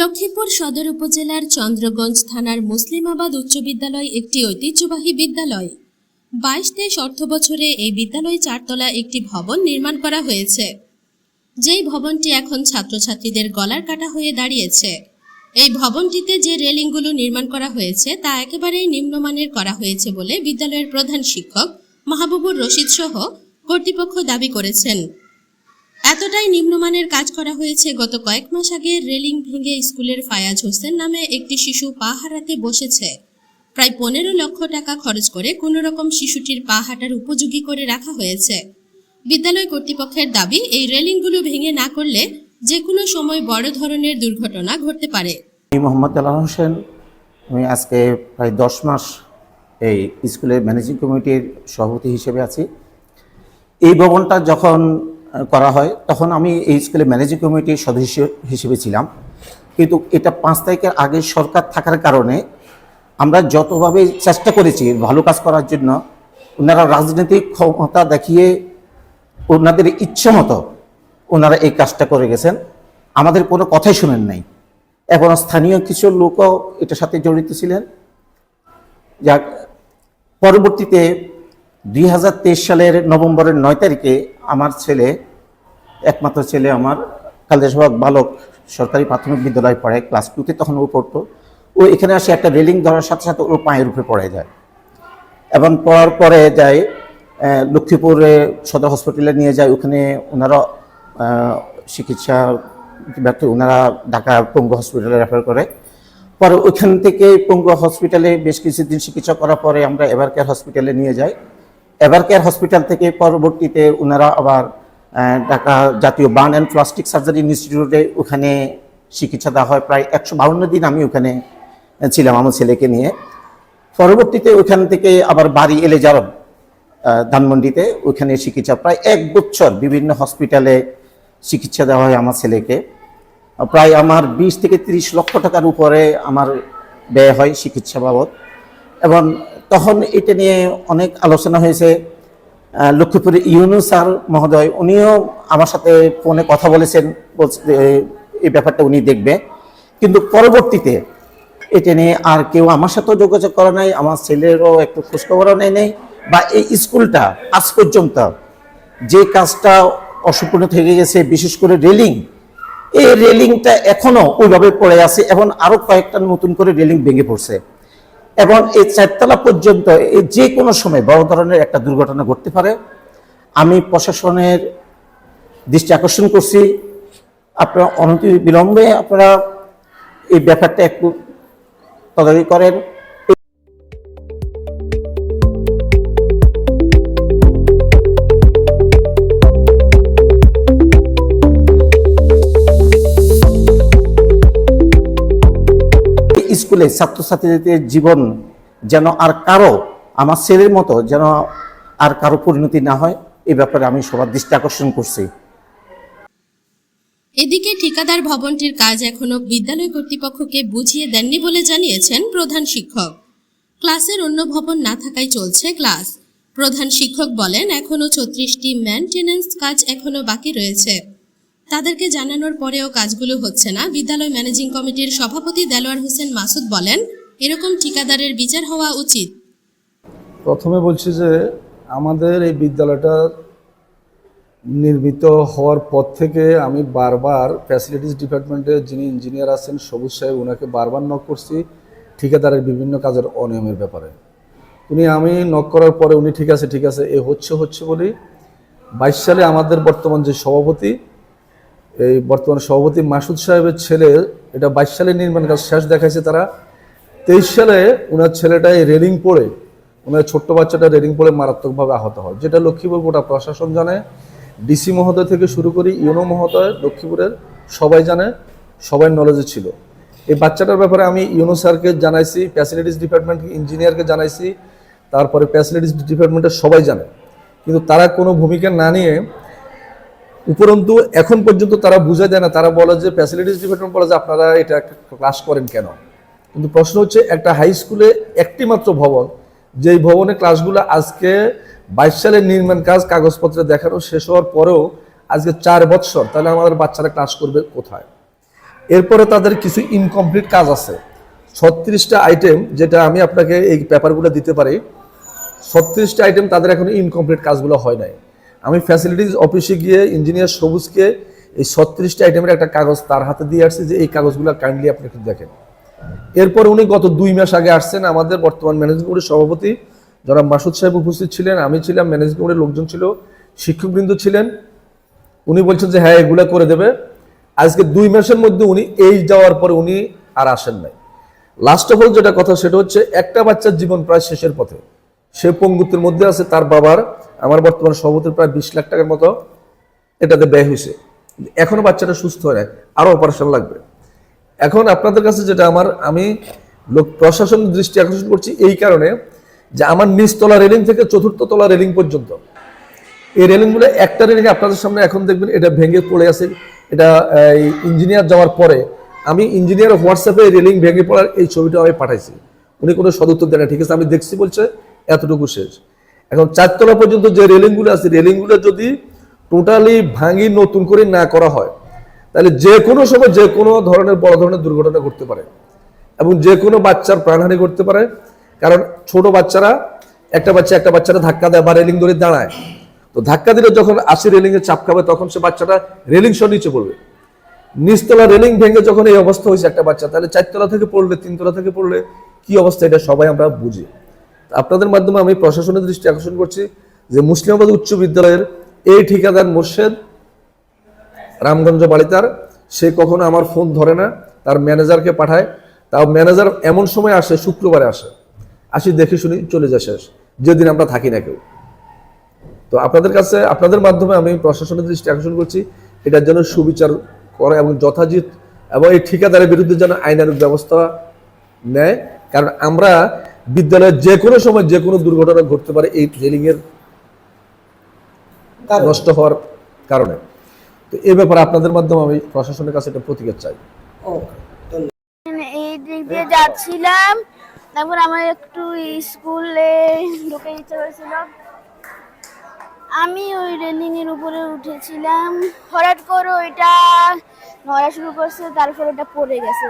লক্ষ্মীপুর সদর উপজেলার চন্দ্রগঞ্জ থানার মুসলিমাবাদ উচ্চ বিদ্যালয় একটি ঐতিহ্যবাহী বিদ্যালয়। বাইশ তেইশ অর্থ বছরে এই বিদ্যালয় চারতলা একটি ভবন নির্মাণ করা হয়েছে। যেই ভবনটি এখন ছাত্রছাত্রীদের গলার কাটা হয়ে দাঁড়িয়েছে। এই ভবনটিতে যে রেলিংগুলো নির্মাণ করা হয়েছে তা একেবারেই নিম্নমানের করা হয়েছে বলে বিদ্যালয়ের প্রধান শিক্ষক মাহবুবুর রশিদ সহ কর্তৃপক্ষ দাবি করেছেন। এতটাই নিম্নমানের কাজ করা হয়েছে, গত কয়েক মাস আগে রেলিং ভেঙে স্কুলের ফায়াজ হোসেন নামে একটি শিশু পা হারাতে বসেছে। প্রায় পনেরো লক্ষ টাকা খরচ করে কোনো রকম শিশুটির পা হাঁটার উপযোগী করে রাখা হয়েছে। বিদ্যালয় কর্তৃপক্ষের দাবি, এই রেলিংগুলো ভেঙে না করলে যে কোনো সময় বড় ধরনের দুর্ঘটনা ঘটতে পারে। মোহাম্মদ আল্লাহ হোসেন। আমি আজকে প্রায় দশ মাস এই স্কুলের ম্যানেজিং কমিটির সভাপতি হিসেবে আছি। এই ভবনটা যখন করা হয়, তখন আমি এই স্কুলের ম্যানেজিং কমিটির সদস্য হিসেবে ছিলাম। কিন্তু এটা পাঁচ তারিখের আগে সরকার থাকার কারণে আমরা যতভাবে চেষ্টা করেছি ভালো কাজ করার জন্য, ওনারা রাজনৈতিক ক্ষমতা দেখিয়ে ওনাদের ইচ্ছে মতো ওনারা এই কাজটা করে গেছেন। আমাদের কোনো কথাই শুনেন নাই। এবং স্থানীয় কিছু লোকও এটার সাথে জড়িত ছিলেন। যাক, পরবর্তীতে দুই হাজার তেইশ সালের নভেম্বরের নয় তারিখে আমার ছেলে, একমাত্র ছেলে আমার কালদেশবাগ বালক সরকারি প্রাথমিক বিদ্যালয় পড়ে, ক্লাস টুতে তখন ও পড়তো। ও এখানে আসে একটা রেলিং ধরার সাথে সাথে ওর পায়ের উপরে পড়ে যায়। এবং পড়ার পরে যায় লক্ষ্মীপুরে সদর হসপিটালে নিয়ে যায়, ওখানে ওনারা চিকিৎসা ব্যর্থ ওনারা ঢাকা পঙ্গু হসপিটালে রেফার করে। পরে ওইখান থেকে পঙ্গু হসপিটালে বেশ কিছুদিন চিকিৎসা করার পরে আমরা এভার কেয়ার হসপিটালে নিয়ে যাই। এভার কেয়ার হসপিটাল থেকে পরবর্তীতে ওনারা আবার ঢাকা জাতীয় বার্ন অ্যান্ড প্লাস্টিক সার্জারি ইনস্টিটিউটে ওখানে চিকিৎসা দেওয়া হয়। প্রায় একশো বাউন্ন দিন আমি ওখানে ছিলাম আমার ছেলেকে নিয়ে। পরবর্তীতে ওখান থেকে আবার বাড়ি এলে যারব ধানমন্ডিতে ওখানে চিকিৎসা। প্রায় এক বছর বিভিন্ন হসপিটালে চিকিৎসা দেওয়া হয় আমার ছেলেকে। প্রায় আমার বিশ থেকে তিরিশ লক্ষ টাকার উপরে আমার ব্যয় হয় চিকিৎসা বাবদ। এবং তখন এটা নিয়ে অনেক আলোচনা হয়েছে। আহ, লক্ষ্মীপুরের ইউনু স্যার মহোদয় উনিও আমার সাথে ফোনে কথা বলেছেন বলছে এই ব্যাপারটা উনি দেখবে। কিন্তু পরবর্তীতে এটা নিয়ে আর কেউ আমার সাথেও যোগাযোগ করা নাই আমার ছেলেরও একটু খোঁজখবরও নেই নেই বা এই স্কুলটা আজ পর্যন্ত যে কাজটা অসম্পূর্ণ থেকে গেছে বিশেষ করে রেলিং এই রেলিংটা এখনও ওইভাবে পড়ে আছে এবং আরও কয়েকটা নতুন করে রেলিং ভেঙে পড়ছে। এবং এই চারতলা পর্যন্ত যে কোনো সময় বড় ধরনের একটা দুর্ঘটনা ঘটতে পারে। আমি প্রশাসনের দৃষ্টি আকর্ষণ করছি। আপনারা অনতি বিলম্বে আপনারা এই ব্যাপারটা একটু তদারি করেন। এই ছাত্রছাত্রীদের জীবন যেন আর কারও, আমার ছেলের মতো যেন আর কারও পরিণতি না হয়, এ ব্যাপারে আমি সবার দৃষ্টি আকর্ষণ করছি। এদিকে ঠিকাদার ভবনটির কাজ এখনও বিদ্যালয় কর্তৃপক্ষকে বুঝিয়ে দেননি বলে জানিয়েছেন প্রধান শিক্ষক। ক্লাসের অন্য ভবন না থাকায় চলছে ক্লাস। প্রধান শিক্ষক বলেন, এখনও ছত্রিশটি মেনটেন্যান্স কাজ এখনও বাকি রয়েছে। তাদেরকে জানানোর পরেও কাজগুলো হচ্ছে না। বিদ্যালয় ম্যানেজিং কমিটির সভাপতি দেলোয়ার হোসেন মাসুদ বলেন, এরকম ঠিকাদারের বিচার হওয়া উচিত। প্রথমে বলছি যে, আমাদের এই বিদ্যালয়টা নির্মিত হওয়ার পর থেকে আমি বারবার ফ্যাসিলিটিস ডিপার্টমেন্টে যিনি ইঞ্জিনিয়ার আছেন সবুজ সাহেব ওনাকে বারবার নক করছি ঠিকাদারের বিভিন্ন কাজের অনিয়মের ব্যাপারে। উনি আমি নক করার পরে উনি, ঠিক আছে ঠিক আছে, এ হচ্ছে হচ্ছে বলি। বাইশ সালে আমাদের বর্তমান যে সভাপতি এই বর্তমান সভাপতি মাসুদ সাহেবের ছেলে, এটা বাইশ সালে নির্মাণ কাজ শেষ দেখাইছে তারা। তেইশ সালে ওনার ছেলেটা এই রেলিং পড়ে ওনার ছোট্ট বাচ্চাটা রেলিং পড়ে মারাত্মকভাবে আহত হয়, যেটা লক্ষ্মীপুর গোটা প্রশাসন জানে। ডিসি মহোদয় থেকে শুরু করি ইউনো মহোদয়, লক্ষ্মীপুরের সবাই জানে, সবাই নলেজে ছিল। এই বাচ্চাটার ব্যাপারে আমি ইউনো স্যারকে জানাইছি ফ্যাসিলিটিস ডিপার্টমেন্ট ইঞ্জিনিয়ারকে জানাইছি, তারপরে ফ্যাসিলিটিস ডিপার্টমেন্টের সবাই জানে। কিন্তু তারা কোনো ভূমিকা না নিয়ে উপরন্তু এখন পর্যন্ত তারা বুঝে দেয় না, তারা বলে যে ফ্যাসিলিটিস ডিপার্টমেন্ট বলে যে আপনারা এটা ক্লাস করেন কেন? কিন্তু প্রশ্ন হচ্ছে একটা হাই স্কুলে একটি মাত্র ভবন, যেই ভবনে ক্লাসগুলো আজকে বাইশ সালের নির্মাণ কাজ কাগজপত্রে দেখানো শেষ হওয়ার পরেও আজকে চার বছর তাহলে আমাদের বাচ্চারা ক্লাস করবে কোথায়? এরপরে তাদের কিছু ইনকমপ্লিট কাজ আছে। ছত্রিশটা আইটেম যেটা আমি আপনাকে এই পেপারগুলো দিতে পারি, ছত্রিশটা আইটেম তাদের এখন ইনকমপ্লিট কাজগুলো হয় নাই। আমি ফ্যাসিলিটিস অফিসে গিয়ে ইঞ্জিনিয়ার সবুজকে এই ছত্রিশটা আইটেমের একটা কাগজ তার হাতে দিয়ে আসছে যে এই কাগজগুলো কাইন্ডলি আপনি একটু দেখেন। এরপর উনি গত দুই মাস আগে আসছেন আমাদের বর্তমান ম্যানেজিং বোর্ডের সভাপতি যারা মাসুদ সাহেব উপস্থিত ছিলেন, আমি ছিলাম ম্যানেজিং বোর্ডের লোকজন ছিল, শিক্ষকবৃন্দ ছিলেন। উনি বলছেন যে হ্যাঁ এগুলা করে দেবে। আজকে দুই মাসের মধ্যে উনি এই যাওয়ার পরে উনি আর আসেন নাই। লাস্ট অফ অল যেটা কথা, সেটা হচ্ছে একটা বাচ্চার জীবন প্রায় শেষের পথে। সে পঙ্গুত্বের মধ্যে আছে তার বাবার। আমার বর্তমান সভাপতির প্রায় বিশ লাখ টাকার মতো এটাতে ব্যয় হয়েছে। এখনও বাচ্চাটা সুস্থ হয় নাই, আরও অপারেশন লাগবে। এখন আপনাদের কাছে যেটা আমার, আমি লোক প্রশাসনের দৃষ্টি আকর্ষণ করছি এই কারণে যে আমার নিচতলা রেলিং থেকে চতুর্থ তলা রেলিং পর্যন্ত। এই রেলিংগুলো একটা রেলিং আপনাদের সামনে এখন দেখবেন, এটা ভেঙে পড়ে আছে। এটা, এই ইঞ্জিনিয়ার যাওয়ার পরে আমি ইঞ্জিনিয়ার হোয়াটসঅ্যাপে রেলিং ভেঙে পড়ার এই ছবিটা আমি পাঠাইছি। উনি কোনো সদুত্তর দেয় না ঠিক আছে, আমি দেখছি বলছে এতটুকু শেষ। এখন চারতলা পর্যন্ত যে রেলিংগুলো আছে, রেলিংগুলো যদি টোটালি ভাঙি, নতুন করে না করা হয়, তাহলে যে কোনো সময় যে কোনো ধরনের বড় ধরনের দুর্ঘটনা ঘটতে পারে এবং যে কোনো বাচ্চার প্রাণহানি করতে পারে। কারণ ছোট বাচ্চারা, একটা বাচ্চা একটা বাচ্চারা ধাক্কা দেয় বা রেলিং ধরে দাঁড়ায়। তো ধাক্কা দিলে যখন আসি রেলিং এ চাপ খাবে, তখন সে বাচ্চাটা রেলিং সহ নিচে পড়বে। নিচতলা রেলিং ভেঙে যখন এই অবস্থা হয়েছে একটা বাচ্চা, তাহলে চারতলা থেকে পড়লে, তিনতলা থেকে পড়লে কি অবস্থা, এটা সবাই আমরা বুঝি। আপনাদের মাধ্যমে আমি প্রশাসনের দৃষ্টি আকর্ষণ করছি যে মুসলিমাবাদ উচ্চ বিদ্যালয়ের এই ঠিকাদার মোর্শেদ রামগঞ্জ বাড়িতার সে কখনো আমার ফোন ধরে না, তার ম্যানেজারকে পাঠায়। তাও ম্যানেজার এমন সময় আসে, শুক্রবারে আসে। আসি দেখে শুনি চলে যায় শেষ, যেদিন আমরা থাকি না কেউ। তো আপনাদের কাছে, আপনাদের মাধ্যমে আমি প্রশাসনের দৃষ্টি আকর্ষণ করছি, এটার জন্য সুবিচার করে এবং যথাযথ এবং এই ঠিকাদারের বিরুদ্ধে যেন আইনানুক ব্যবস্থা নেয়। কারণ আমরা বিদ্যালয়ে যে কোনো সময় যে কোনো দুর্ঘটনা ঘটতে পারে এই রেলিং এর নষ্ট হওয়ার কারণে। তো এই ব্যাপারে আপনাদের মাধ্যমে আমি প্রশাসনের কাছে একটা প্রতিকার চাই। এই দিক দিয়ে যাচ্ছিলাম তারপর আমার একটু স্কুলে ঢুকে ইচ্ছে হয়েছিল। আমি ওই রেলিং এর উপরে উঠেছিলাম। হঠাৎ করে ওইটা নড়া শুরু করছে তারপর ওটা পড়ে গেছে।